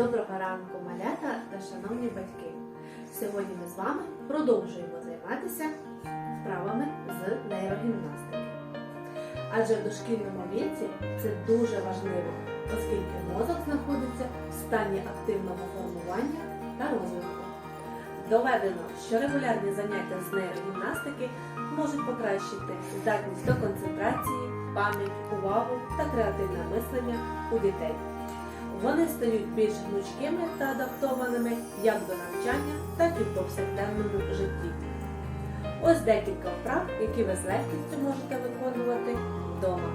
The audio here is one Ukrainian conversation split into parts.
Доброго ранку, малята та шановні батьки! Сьогодні ми з вами продовжуємо займатися справами з нейрогімнастики. Адже в дошкільному віці це дуже важливо, оскільки мозок знаходиться в стані активного формування та розвитку. Доведено, що регулярні заняття з нейрогімнастики можуть покращити здатність до концентрації, пам'ять, увагу та креативне мислення у дітей. Вони стають більш гнучкими та адаптованими як до навчання, так і в повсякденному житті. Ось декілька вправ, які ви з легкістю можете виконувати вдома.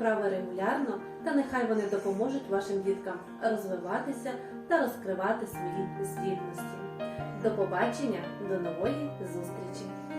Вправи регулярно, та нехай вони допоможуть вашим діткам розвиватися та розкривати свої здібності. До побачення, до нової зустрічі!